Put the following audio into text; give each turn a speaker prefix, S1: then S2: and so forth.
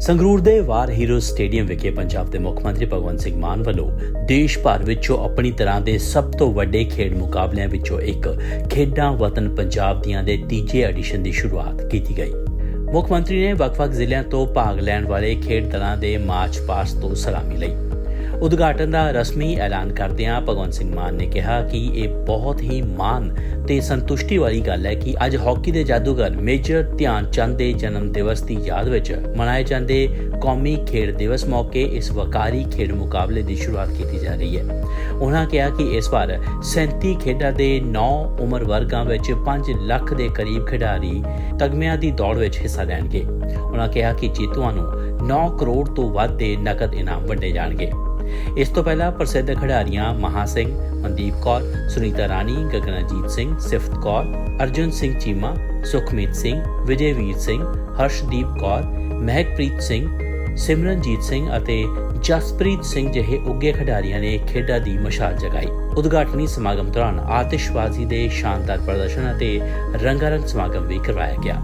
S1: ਸੰਗਰੂਰ ਦੇ ਵਾਰ hero stadium ਵਿਖੇ ਪੰਜਾਬ ਦੇ ਮੁੱਖ ਮੰਤਰੀ ਭਗਵੰਤ ਸਿੰਘ ਮਾਨ ਵੱਲੋਂ ਦੇਸ਼ ਭਰ ਵਿੱਚੋਂ ਆਪਣੀ ਤਰ੍ਹਾਂ ਦੇ ਸਭ ਤੋਂ ਵੱਡੇ ਖੇਡ ਮੁਕਾਬਲਿਆਂ ਵਿੱਚੋਂ ਇੱਕ ਖੇਡਾਂ ਵਤਨ ਪੰਜਾਬ ਦੀਆਂ ਦੇ ਤੀਜੇ ਐਡੀਸ਼ਨ ਦੀ ਸ਼ੁਰੂਆਤ ਕੀਤੀ ਗਈ। ਮੁੱਖ ਮੰਤਰੀ ਨੇ ਵੱਖ-ਵੱਖ ਜ਼ਿਲ੍ਹਿਆਂ ਤੋਂ ਭਾਗ ਲੈਣ ਵਾਲੇ ਖੇਡ ਦਲਾਂ ਦੇ ਮਾਰਚ ਪਾਸਟ ਤੋਂ ਸਲਾਮੀ ਲਈ। ਉਦਘਾਟਨ ਦਾ ਰਸਮੀ ਐਲਾਨ ਕਰਦਿਆਂ ਭਗਵੰਤ ਸਿੰਘ ਮਾਨ ਨੇ ਕਿਹਾ ਕਿ ਇਹ ਬਹੁਤ ਹੀ ਮਾਣ ਤੇ ਸੰਤੁਸ਼ਟੀ ਵਾਲੀ ਗੱਲ ਹੈ ਕਿ ਅੱਜ ਹਾਕੀ ਦੇ ਜਾਦੂਗਰ ਮੇਜਰ ਧਿਆਨ ਚੰਦ ਦੇ ਜਨਮ ਦਿਵਸ ਦੀ ਯਾਦ ਵਿੱਚ ਮਨਾਏ ਜਾਂਦੇ ਕੌਮੀ ਖੇਡ ਦਿਵਸ ਮੌਕੇ ਇਸ ਵਕਾਰੀ ਖੇਡ ਮੁਕਾਬਲੇ ਦੀ ਸ਼ੁਰੂਆਤ ਕੀਤੀ ਜਾ ਰਹੀ ਹੈ। ਉਹਨਾਂ ਕਿਹਾ ਕਿ ਇਸ ਵਾਰ 37 ਖੇਡਾਂ ਦੇ 9 ਉਮਰ ਵਰਗਾਂ ਵਿੱਚ 5 ਲੱਖ ਦੇ ਕਰੀਬ ਖਿਡਾਰੀ ਤਗਮਿਆਂ ਦੀ ਦੌੜ ਵਿੱਚ ਹਿੱਸਾ ਲੈਣਗੇ। ਉਹਨਾਂ ਕਿਹਾ ਕਿ ਜੇਤੂਆਂ ਨੂੰ 9 ਕਰੋੜ ਤੋਂ ਵੱਧ ਦੇ ਨਕਦ ਇਨਾਮ ਵੰਡੇ ਜਾਣਗੇ। ਇਸ ਤੋਂ ਪਹਿਲਾਂ ਪ੍ਰਸਿੱਧ ਖਿਡਾਰੀਆਂ ਮਹਾ ਸਿੰਘ, ਮਨਦੀਪ ਕੌਰ, ਸੁਨੀਤਾ ਰਾਣੀ, ਗਗਨਜੀਤ ਸਿੰਘ, ਸਿਫਤ ਕੌਰ, ਅਰਜੁਨ ਸਿੰਘ ਚੀਮਾ, ਸੁਖਮੀਤ ਸਿੰਘ, ਵਿਜੇਵੀਰ ਸਿੰਘ, ਹਰਸ਼ਦੀਪ ਕੌਰ, ਮਹਿਕਪ੍ਰੀਤ ਸਿੰਘ, ਸਿਮਰਨਜੀਤ ਸਿੰਘ ਅਤੇ ਜਸਪ੍ਰੀਤ ਸਿੰਘ ਜਿਹੇ ਉੱਗੇ ਖਿਡਾਰੀਆਂ ਨੇ ਖੇਡਾਂ ਦੀ ਮਸ਼ਾਲ ਜਗਾਈ। ਉਦਘਾਟਨੀ ਸਮਾਗਮ ਦੌਰਾਨ ਆਤਿਸ਼ਬਾਜ਼ੀ ਦੇ ਸ਼ਾਨਦਾਰ ਪ੍ਰਦਰਸ਼ਨ ਅਤੇ ਰੰਗਾਰੰਗ ਸਮਾਗਮ ਵੀ ਕਰਵਾਇਆ ਗਿਆ।